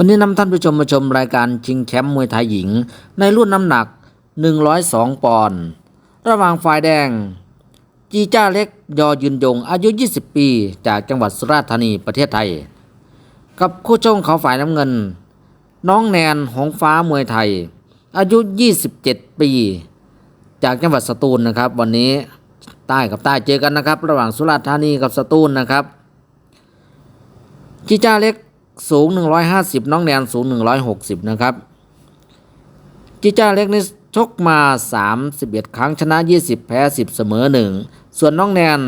วันนี้นำท่านผู้ชมมาชมรายการชิงแชมป์มวยไทยหญิง ในรุ่นน้ำหนัก 102 ปอนด์ระหว่างฝ่ายแดง จีจ้าเล็กยอยืนยงอายุ 20 ปี จากจังหวัดสุราษฎร์ธานีประเทศไทย กับคู่ชงเขาฝ่ายน้ำเงิน น้องแนนหงฟ้ามวยไทย อายุ 27 ปี จากจังหวัดสตูลนะครับ วันนี้ใต้กับใต้เจอกันนะครับ ระหว่างสุราษฎร์ธานีกับสตูลนะครับจีจ้าเล็ก สูง 150 น้องแนนสูง 160 นะครับจีจ้าเล็กนี่ชกมา 31 ครั้งชนะ 20 แพ้ 10 เสมอ 1 ส่วนน้องแนน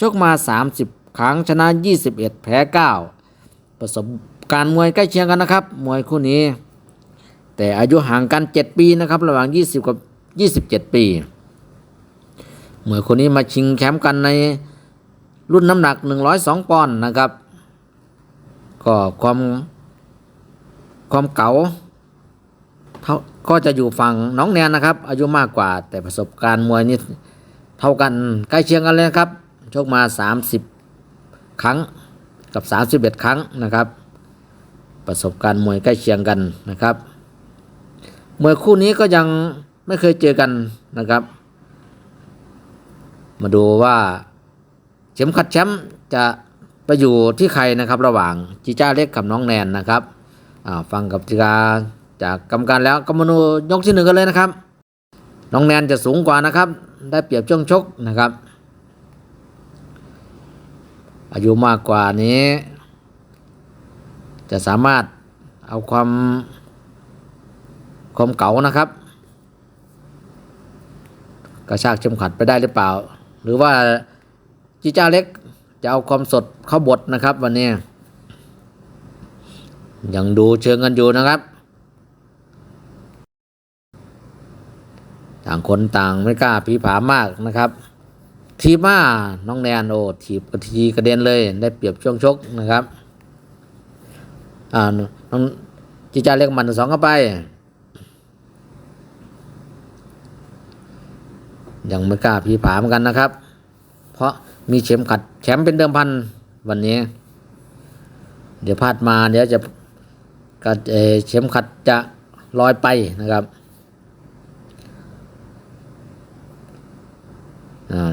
ชกมา 30 ครั้งชนะ 21 แพ้ 9 ประสบการณ์มวยใกล้เคียงกันนะครับ มวยคู่นี้ แต่อายุห่างกัน 7 ปีนะครับระหว่าง 20 กับ 27 ปีมวยคู่นี้มาชิงแชมป์กันในรุ่นน้ำหนัก 102 ปอนด์นะครับ ก็ความความเก๋าเท่าก็จะอยู่ฝั่งน้องแนนนะครับ อายุมากกว่า แต่ประสบการณ์มวยนี่เท่ากันใกล้เคียงกันเลยนะครับชกมา 30 ครั้งกับ 31 ครั้งนะครับ ประสบการณ์มวยใกล้เคียงกันนะครับมวยคู่นี้ก็ยังไม่เคยเจอกันนะครับ มาดูว่าเข็มขัดแชมป์จะ ไปอยู่ที่ใครนะครับระหว่างจีจ้าเล็กกับน้องแนนนะครับฟังกับจิกาจากกรรมการแล้วก็มาดูยกที่หนึ่งกันเลยนะครับ น้องแนนจะสูงกว่านะครับ ได้เปรียบช่วงชกนะครับ อายุมากกว่านี้ จะสามารถเอาความความเก่านะครับ กระชากเข็มขัดไปได้หรือเปล่า หรือว่าจีจ้าเล็ก จะเอาความสดเข้าบทนะครับ วันนี้ยังดูเชิงกันอยู่นะครับ ต่างคนต่างไม่กล้าผีผามากนะครับทีมาน้องแนนโอถีบกระทีกระเด็นเลยได้เปรียบช่วงชกนะครับอ่าน้องจีจ้าเล็กมันสองเข้าไป ยังไม่กล้าผีผามกันนะครับ เพราะ มีเข็มขัดแชมป์เป็นเดิมพันวันนี้ เดี๋ยวพลาดมาเดี๋ยวจะกัดเอเข็มขัดจะลอยไปนะครับ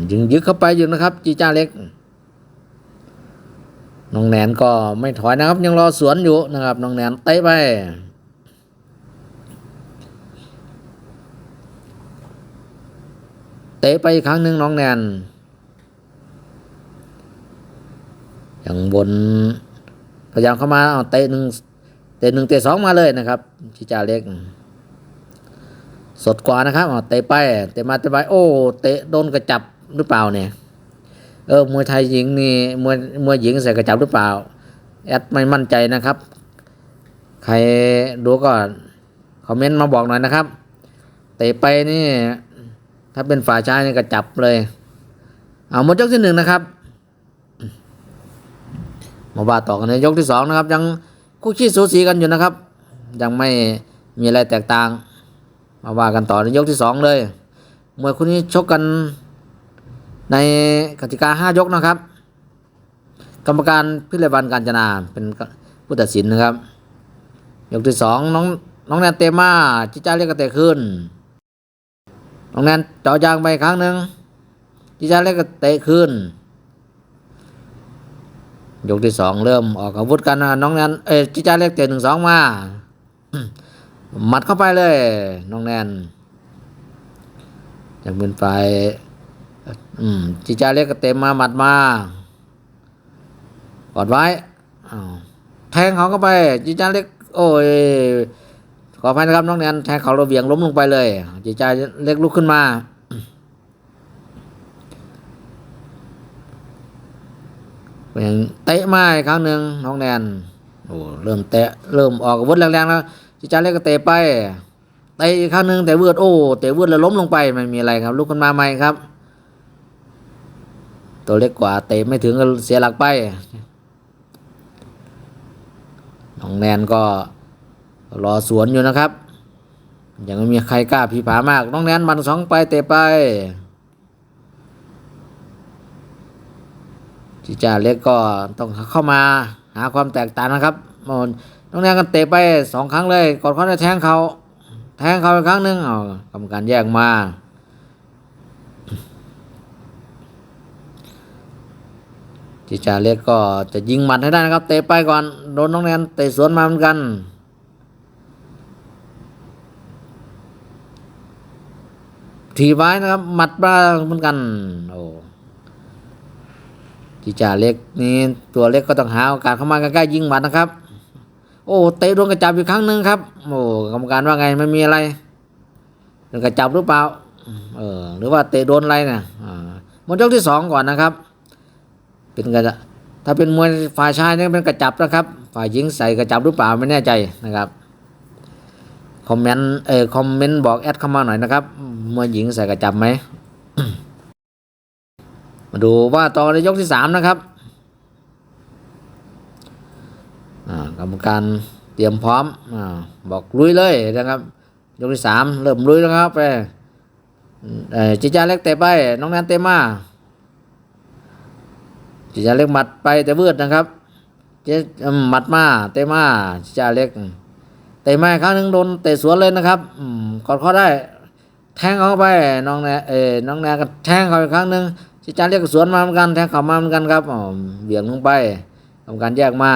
ยึงยึกเข้าไปอยู่นะครับ จีจ้าเล็ก น้องแนนก็ไม่ถอยนะครับ ยังรอสวนอยู่นะครับ น้องแนนเตะไปเตะไปอีกครั้งหนึ่งน้องแนน อย่างบนพยายามเข้ามาเอาเตะหนึ่งเตะหนึ่งเตะสองมาเลยนะครับชิจาเล็ก สดกว่านะครับเอาเตะไปเตะมาเตะไปโอ้เตะโดนกระจับหรือเปล่าเนี่ยเออมวยไทยหญิงนี่มวยมวยหญิงใส่กระจับหรือเปล่าแอดไม่มั่นใจนะครับ ใครดูก็คอมเมนต์มาบอกหน่อยนะครับ เตะไปนี่ ถ้าเป็นฝ่ายชายนี่ก็จับเลย เอาหมดยกที่หนึ่งนะครับ มาว่าต่อกันในยกที่สองนะครับ ยังคู่ขี้สูสีกันอยู่นะครับ ยังไม่มีอะไรแตกต่าง มาว่ากันต่อในยกที่สองเลยมวยคู่นี้ชกกันในกติกาห้ายกนะครับ กรรมการพิเรวันการจนาเป็นผู้ตัดสินนะครับ ยกที่สองน้องน้องแนนเตมาจิจ้าเรียกกระเตะขึ้น น้องแนนเจาะยางไปครั้งหนึ่งจิจ้าเล็กก็เตะขึ้น ยกที่สองเริ่มออกอาวุธกันนะน้องแนนเอ้จิจ้าเล็กเตะหนึ่งสองมาหมัดเข้าไปเลย น้องแนนยังเป็นฝ่ายอืมจิจ้าเล็กก็เตะมมาหมัดมากอดไว้แทงเขาเข้าไป จิจ้าเล็ก โอ้ยขออภัยนะครับน้องแนนแทงเขาระเบียงล้มลงไปเลยจีจาเล็กลุกขึ้นมา อย่างเตะมาอีกครั้งหนึ่งน้องแนนโอ้เริ่มเตะเริ่มออกวุธแรงๆแล้วจีจาเล็กก็เตะไปเตะอีกครั้งหนึ่งแต่เวือดโอ้เตะเวือดแล้วล้มลงไปไม่มีอะไรครับ ลุกขึ้นมาใหม่ครับ ตัวเล็กกว่าเตะไม่ถึงก็เสียหลักไปน้องแนนก็รอสวนอยู่นะครับ ยังไม่มีใครกล้าผีผามาก น้องแนนมันสองไปเตะไป จิจาเล็กก็ต้องเข้ามาหาความแตกต่างนะครับมันน้องแนนก็เตะไปสองครั้งเลยก่อนเขาจะแทงเขาแทงเขาอีกครั้งหนึ่งเอากรรมการแยกมาจิจาเล็กก็จะยิงหมัดให้ได้นะครับ เตะไปก่อนโดนน้องแนนเตะสวนมาเหมือนกันทีไว้นะครับหมัดบ้าเหมือนกันโอ้ จิจ่าเล็กนี่ตัวเล็กก็ต้องหาโอกาสเข้ามาใกล้ๆยิงหมัดนะครับ โอ้เตะโดนกระจับอีกครั้งหนึ่งครับโอ้กรรมการว่าไงไม่มีอะไรโดนกระจับหรือเปล่าเออหรือว่าเตะโดนอะไรเนี่ยอ่าหมดยกที่สองก่อนนะครับ เป็นกระจถ้าเป็นมวยฝ่ายชายนี่เป็นกระจับนะครับ ฝ่ายหญิงใส่กระจับหรือเปล่าไม่แน่ใจนะครับคอมเมนต์เออคอมเมนต์บอกแอดเข้ามาหน่อยนะครับมวยหญิงใส่กระจับไหม มาดูว่าต่อในยกที่สามนะครับกรรมการเตรียมพร้อมอบอกลุยเลยนะครับ ยกที่สามเริ่มลุยแล้วครับไปจิจาเล็กเตะไป น้องแนนเตะมาจิจาเล็กหมัดไปแต่เบืดนะครับเจอืมหมัดมาเตะมาจิจาเล็กเตะมาครั้งหนึ่งโดนเตะสวนเลยนะครับกอดข้อได้ แทงเข้าไปน้องแนเอน้องแนนก็แทงเข้าอีกครั้งหนึ่ง จิจาเล็กก็สวนมาเหมือนกันแทงเข้ามาเหมือนกันครับอ๋อเบี่ยงลงไปทำการแยกมา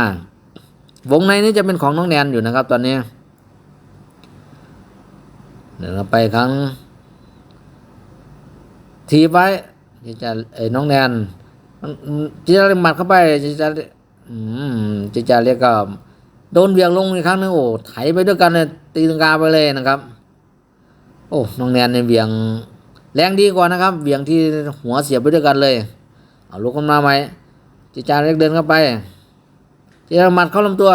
วงในนี้จะเป็นของน้องแนนอยู่นะครับ ตอนนี้เดินเข้าไปครั้ง ทีไว้จิจาเอ้น้องแนนจิจาเรียกหมัดเข้าไปจิจาอืมจิจาเรียกก็โดนเบี่ยงลงอีกครั้งหนึงโอ้ไถไปด้วยกันเลยตีลังกาไปเลยนะครับ โอ้น้องแนนเนี่ยเบี่ยง แรงดีกว่านะครับเบี่ยงที่หัวเสียบไปด้วยกันเลย เอาลุกขึ้นมาไหมจิจาเรียกเดินเข้าไปจิจาหมัดเข้าลำตัว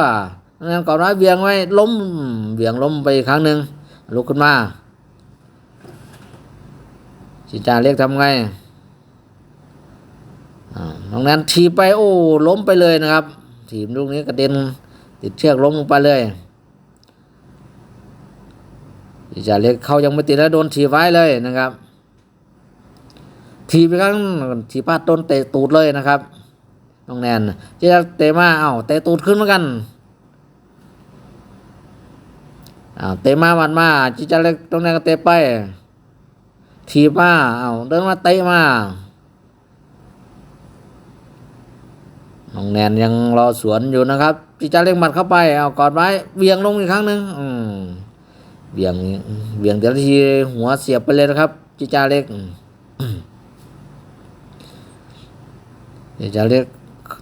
น้อนนก่อนร้ายเบี่ยงไว้ล้มเบี่ยงล้มไปอีกครั้งหนึ่งลุกขึ้นมาจิจาเรียกทำไงอ่าน้องนั้นทีบไปโอ้ล้มไปเลยนะครับทีมลูกนี้กระเด็นติดเชือกล้มลงไปเลยอิจาเล็กเขายังไม่ติดแล้วโดนทีบไว้เลยนะครับ ทีไปครั้งทีพลาดโดนเตะตูดเลยนะครับน้องแนนเจ้าเตะมาเอ้าเตะตูดขึ้นเหมือนกันเอ้าเตะมาหมัดมาจิจาเล็กตรงนั้นก็เตะไป ทีมาเอ้าเดินมาเตะมาน้องแนนยังรอสวนอยู่นะครับจิจาเล็กหมัดเข้าไป เอากอดไว้เวียงลงอีกครั้งหนึ่งอืมเวียงเวียงแต่ละทีหัวเสียบไปเลยนะครับจิจาเล็กอืม จิจาเล็ก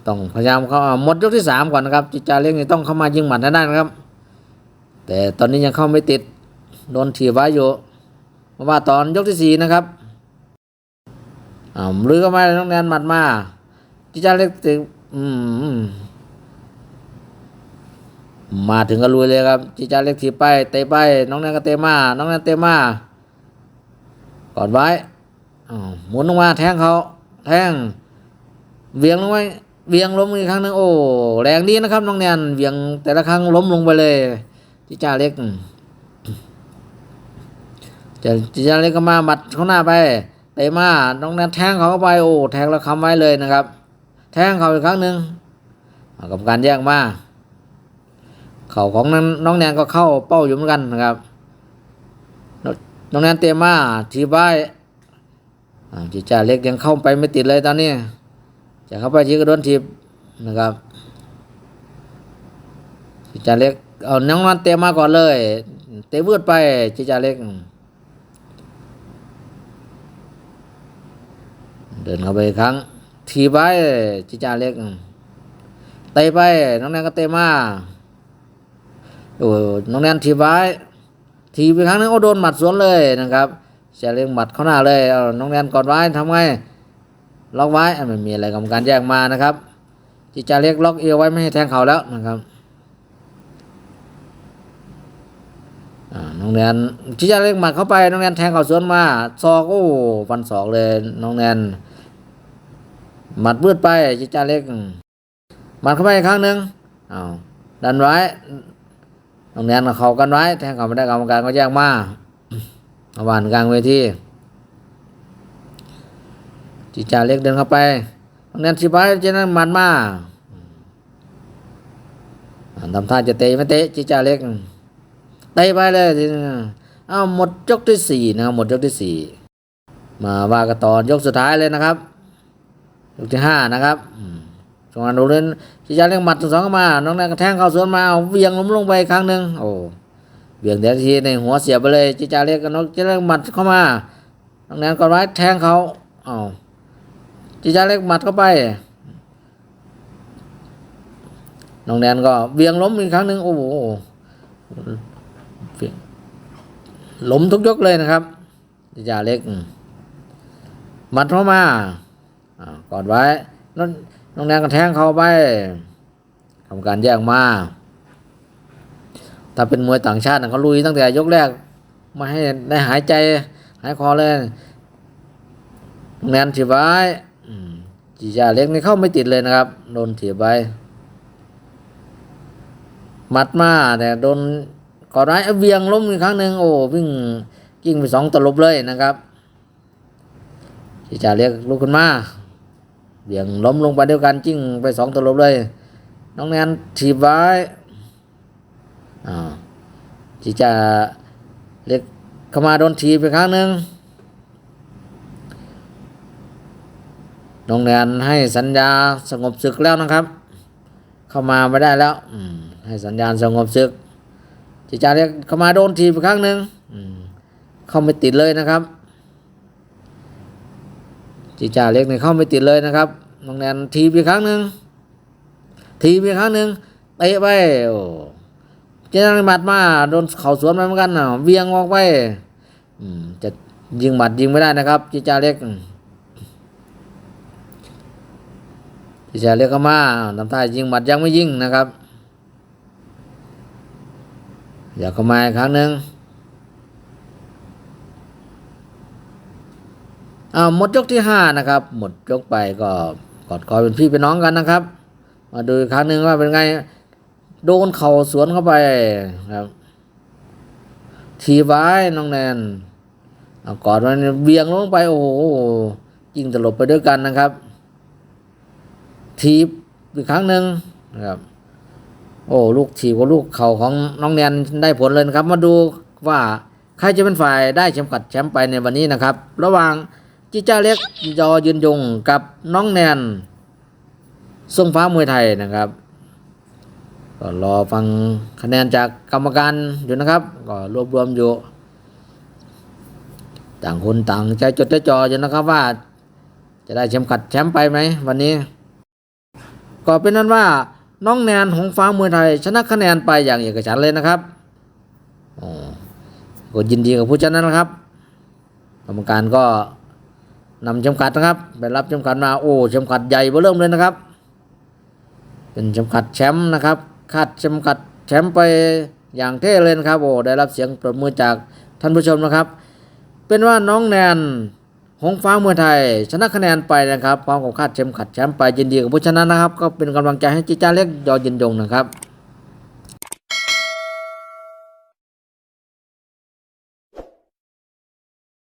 ต้องพยายามเข้าาหมดยกที่สามก่อนนะครับจิจาเล็กนี่ต้องเข้ามายิงหมัดให้ได้นะครับ แต่ตอนนี้ยังเข้าไม่ติดโดนถีบไว้อยู่เพราะว่าตอนยกที่สี่นะครับอ่าลือเข้ามาน้องแนนหมัดมาจิจาเล็กติอืมมาถึงก็ลุยเลยครับจิจาเล็กถีบไปเตะไป น้องแนนก็เตะมา น้องแนนเตะมากอดไว้หมุนลงมาแทงเขาแทง เวียงลงไว้เวียงล้มอีกครั้งหนึงโอ้แรงดีนะครับน้องแนนเวียงแต่ละครั้งล้มลงไปเลยจิจาเล็กจะจิจาเล็กก็มาบัดเข้าหน้าไปเตะมาน้องแนนแทงเขาเข้าไปโอ้แทงแล้วคำไว้เลยนะครับ แทงเขาอีกครั้งหนึ่งกับการแยกมาเข่าของนั้นน้องแนนก็เข้าเป้าอยู่เหมือนกันนะครับน้องแนนเตะมาทีบ่าจิจ่าเล็กยังเข้าไปไม่ติดเลยตอนนี้ จะเข้าไปทีก็โดนทีบนะครับจิจ่าเล็กเอาน้องแนนเตะมาก่อนเลย เตะวืดไปจิจ่าเล็ก เดินเข้าไปครั้ง ทีไปจิจาเล็กเตะไปน้องแนนก็เตะมาโอ้น้องแนนทีไปทีไปครั้งนึงโอ้โดนหมัดสวนเลยนะครับจะเล็กหมัดเข้าหน้าเลยเอาน้องแนนกอดไว้ทำไง ล็อกไว้ไม่มีอะไรกรรมการแยกมานะครับจิจาเล็กล็อกเอวไว้ไม่ให้แทงเขาแล้วนะครับน้องแนนจิจาเล็กหมัดเข้าไปน้องแนนแทงเขาสวนมาศอกโอ้ฟันศอกเลยน้องแนนหมัดมืดไปจิจาเล็กหมัดเข้าไปอีกครั้งหนึ่งอ้าวดันไว้ตรงแนนเขากันไว้แทงเขาไม่ได้กรรมการก็แยกมาเอาบานกลางเวที จิจาเล็กเดินเข้าไปตรงแนสิบไปเจนั้นหมัดมาทำท่าจะเตะไม่เตะจิจ้าเล็กเตะไปเลยทีนี้อ้าวหมดยกที่สี่นะครับหมดยกที่สี่มาว่ากันตอนยกสุดท้ายเลยนะครับยกที่ห้านะครับอืมจังหวะดูเล่นจิจ้าเล็กหมัดสองเข้ามาน้องแนนกระแทงเข้าสวนมาเอาเหวียงล้มลงไปครั้งหนึ่งโอ้เวียงเดียวทีในหัวเสียไปเลยจิจ้าเล็กกับน้องจิจ้าเล็กหมัดเข้ามาน้องแนนก็ไว้แทงเขาเอา จิจ้าเล็กหมัดเข้าไป น้องแนนก็เวียงล้มอีกครั้งหนึ่งโอ้โหล้มทุกยกเลยนะครับจิจ่าเล็กมหมัดเข้ามาอกอดไว้น้องน้องแนนก็แทงเข้าไปทำการแยกมา ถ้าเป็นมวยต่างชาติเขาลุยตั้งแต่ยกแรกม่ให้ได้หายใจ หายคอเลยแนนถีบไว้ จิจ่าเล็กนี่เข้าไม่ติดเลยนะครับ โดนถีบไว้หมัดมาแต่โดนกอดไว้เอเวียงล้มอีกครั้งหนึ่งโอ้วิ่งยิงไปสองตลบเลยนะครับที่จะเรียกลุกขึ้นมาเวียงล้มลงไปเดียวกันจิ้งไปสองตลบเลย น้องแนนถีบไว้อ่าที่จะเรียกเข้ามาโดนถีบไปครั้งหนึ่ง น้องแนนให้สัญญาสงบศึกแล้วนะครับ เข้ามาไม่ได้แล้วอืให้สัญญาณสงบศึกจิจาเรียกเข้ามาโดนทีบอีกครั้งหนึ่งเข้าไม่ติดเลยนะครับจิจาเล็กเนี่ยเข้าไม่ติดเลยนะครับน้องแนนทีบอีกครั้งหนึ่งทีบอีกครั้งหนึ่งเตะไปโอ้เจนันหมัดมาโดนเข่าสวนมาเหมือนกันนะเวียงออกไปจะยิงหมัดยิงไม่ได้นะครับจิจาเล็ก อืมจิจาเล็กก็มาทำท่ายิงหมัดยังไม่ยิงนะครับ อยากเข้ามาอีกครั้งหนึ่งอ้าวหมดยกที่ห้านะครับ หมดยกไปก็กอดคอเป็นพี่เป็นน้องกันนะครับ มาดูอีกครั้งหนึ่งว่าเป็นไง โดนเข่าสวนเข้าไปครับ ทีไว้น้องแนนเอากอดมันเบียงลงไปโอ้โหยิงตลบไปด้วยกันนะครับ ทีบอีกครั้งหนึ่งนะครับ โอ้ลูกถีบกับลูกเข่าของน้องแนนได้ผลเลยนะครับ มาดูว่าใครจะเป็นฝ่ายได้เข็มขัดแชมป์ไปในวันนี้นะครับ ระหว่างจิจ้าเล็กยอยืนยงกับน้องแนนทรงฟ้ามวยไทยนะครับก็รอฟังคะแนนจากกรรมการอยู่นะครับก็รวบรวมอยู่ ต่างคนต่างใจจดใจจ่ออยู่นะครับว่า จะได้เข็มขัดแชมป์ไปไหมวันนี้ ก็เป็นนั้นว่าน้องแนนหงฟ้าเมวยไทย ชนะคะแนนไปอย่างเอกฉันเลยนะครับอ๋อก็ยินดีกับผู้ชนะนะครับ กรรมการก็นำเข็มขัดนะครับ ไปรับเข็มขัดมาโอ้เข็มขัดใหญ่เบ้อเริ่มเลยนะครับ เป็นเข็มขัดแชมป์นะครับคาดเข็มขัดแชมป์ไปอย่างเท่เลยนะครับโอ้ได้รับเสียงปรบมือจากท่านผู้ชมนะครับ เป็นว่าน้องแนน หงฟ้าเมืองไทย ชนะคะแนนไปนะครับพร้อมกับคาดเข็มขัดแชมป์ไปยินดีกับผู้ชนะนะครับ ก็เป็นกำลังใจให้จิจ้าเล็กยอยินยงนะครับ